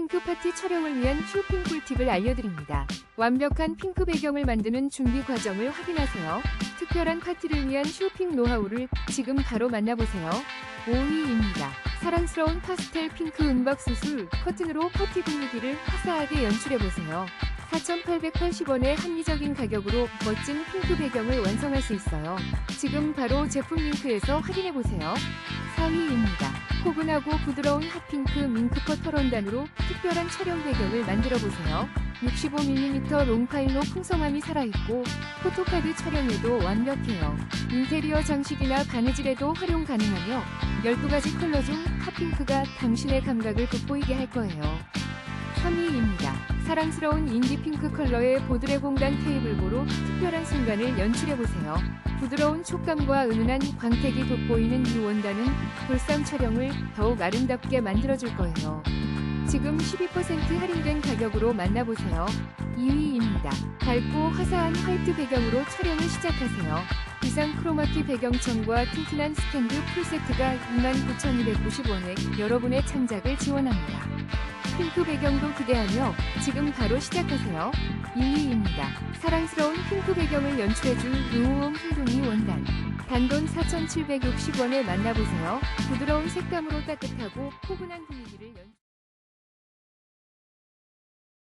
핑크 파티 촬영을 위한 쇼핑 꿀팁을 알려드립니다. 완벽한 핑크 배경을 만드는 준비 과정을 확인하세요. 특별한 파티를 위한 쇼핑 노하우를 지금 바로 만나보세요. 5위입니다. 사랑스러운 파스텔 핑크 은박 수술 커튼으로 파티 분위기를 화사하게 연출해보세요. 4,880원의 합리적인 가격으로 멋진 핑크 배경을 완성할 수 있어요. 지금 바로 제품 링크에서 확인해보세요. 4위입니다. 포근하고 부드러운 핫핑크 밍크컷 털원단으로 특별한 촬영 배경을 만들어보세요. 65mm 롱파일로 풍성함이 살아있고 포토카드 촬영에도 완벽해요. 인테리어 장식이나 바느질에도 활용 가능하며 12가지 컬러 중 핫핑크가 당신의 감각을 돋보이게 할 거예요. 3위입니다. 사랑스러운 인디 핑크 컬러의 보드레 공간 테이블보로 특별한 순간을 연출해보세요. 부드러운 촉감과 은은한 광택이 돋보이는 이 원단은 볼상 촬영을 더욱 아름답게 만들어줄 거예요. 지금 12% 할인된 가격으로 만나보세요. 2위입니다. 밝고 화사한 화이트 배경으로 촬영을 시작하세요. 비상 크로마키 배경청과 튼튼한 스탠드 풀세트가 29,290원에 여러분의 창작을 지원합니다. 핑크 배경도 기대하며 지금 바로 시작하세요. 2위입니다. 사랑스러운 핑크 배경을 연출해줄 유호음 흰둥이 원단. 단돈 4,760원에 만나보세요. 부드러운 색감으로 따뜻하고 포근한